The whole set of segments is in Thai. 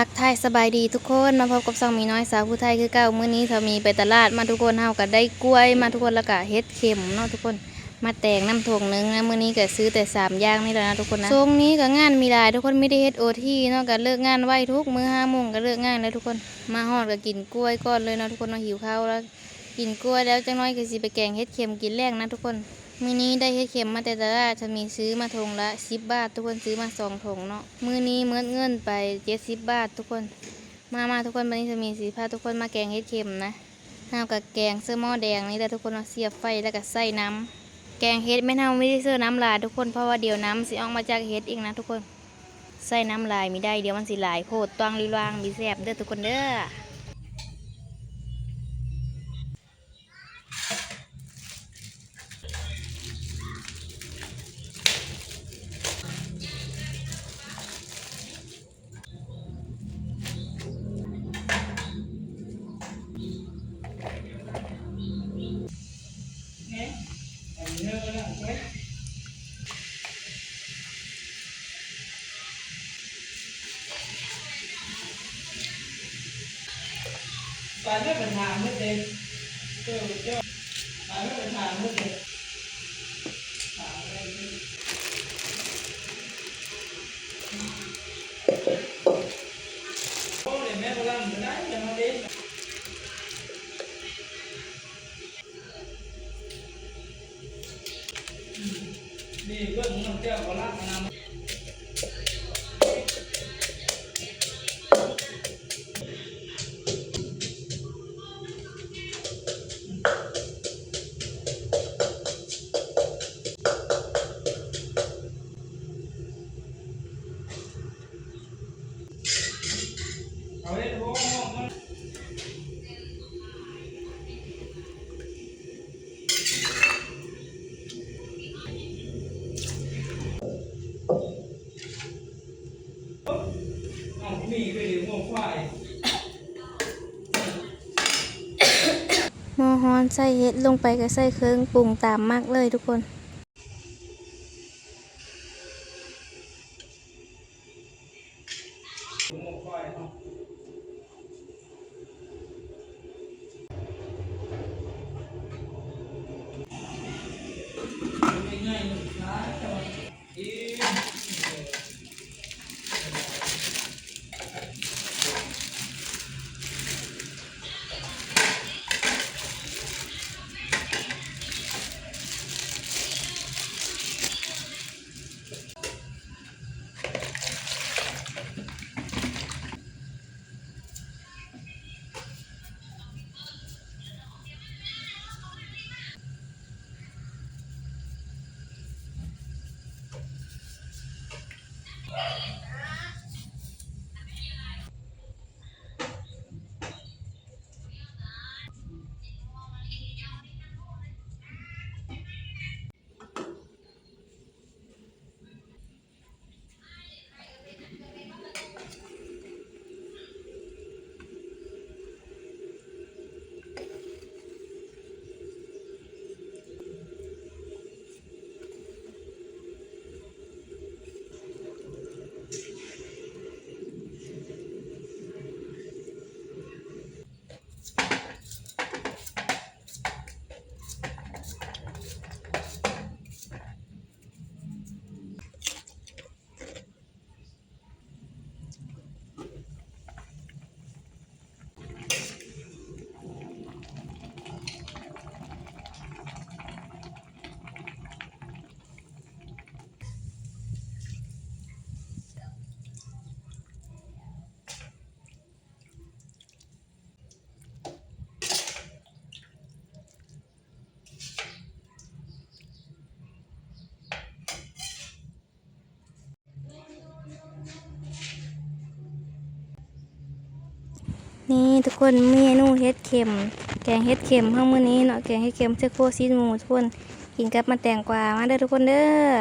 ทักทายสบายดีทุกคนมาพบกับซองมีน้อยสาวผู้ไทยคือเก่ามื้อนี้เขามีไปตลาดมาทุกคนเฮาก็ได้กล้วยมาทุกคนแล้วก็เฮ็ดเข็มเนาะทุกคนมาแต่งน้ำถ่วงหนึงนะมื้อนี้ก็ซื้อแต่สามอย่างนี่แหละนะทุกคนนะช่วงนี้ก็งานมีหลายทุกคนไม่ได้เฮ็ดโอทีเนาะก็เลิกงานไวทุกมื้อห้าโมงก็เลิกงานแล้วทุกคนมาฮอดก็กินกล้วยก่อนเลยเนาะทุกคนเนาะหิวข้าวแล้ว กินกล้วยแล้วจังน้อยก็สิไปแกงเฮ็ดเข็มกินแรกนะทุกคน มื้อนี้ได้เฮ็ดเข็มมาแต่ตลาดจะมีซื้อมาถุงละ10บบาท ทุกคนซื้อมาสองถงเนาะมื้อนี้เมิดเงินไป70บบาท ทุกคน มามาทุกคนวันนี้จะมีสีพาทุกคนมาแกงเฮ็ดเข็มนะน้ำกับแกงเสื้อหม้อแดงนี่แต่ทุกคนเอาเสียบไฟแล้วก็ใส่น้ำแกงเฮ็ดไม่เท่าไม่ได้เสื้อน้ำลายทุกคนเพราะว่าเดี๋ยวน้ำสิออกมาจากเฮ็ดเองนะทุกคนใส่น้ำลายม่ได้เดี๋ยวมันสิหลายโพดตวงลีลางมีแสบเด้อทุกคนเด้อ ไปไม่เป็นทางไม่เต็มเจ้าเจ้าไปไม่เป็นทางไม่เต็มโอ้ยแม่กำลังจะได้ยังมาเล่นนี่เพื่อนของเจ้าก็รักนำ ม้อฮ้อนใส่เฮ็ดลงไปก็ใส่เครื่องปรุงตามมากเลยทุกคน นี่ทุกคนเมนูเฮ็ดเข็ม แกงเฮ็ดเข็มข้างมื้อนี้เนาะแกงเฮ็ดเข็มเสื้อโคซีหมูทุกคนกินกับมาแตงกวามาเด้อทุกคนเด้อ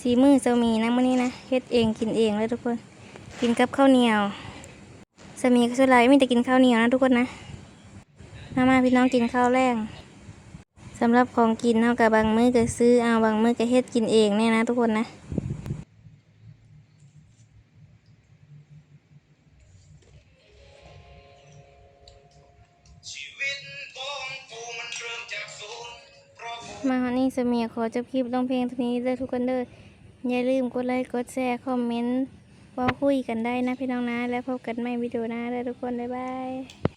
สีมือเซามีนะมื้อนี้นะเฮ็ดเองกินเองเลยทุกคน กินกับข้าวเหนียวสามีก็ส่วนหลายมีแต่กินข้าวเหนียวนะทุกคนนะมามาพี่น้องกินข้าวแรงสำหรับของกินเฮากับบางมื้อก็ซื้อเอาบางมื้อก็เฮ็ดกินเองเนี่ยนะทุกคนนะ มาฮอนนี่สมีขอจบคลิปลงเพลงเท่านี้เด้อทุกคนเด้ออย่าลืมกดไลค์กดแชร์คอมเมนต์ว่าคุยกันได้นะพี่น้องนะ แล้วพบกันใหม่วิดีโอหน้าเด้อทุกคนบ๊ายบาย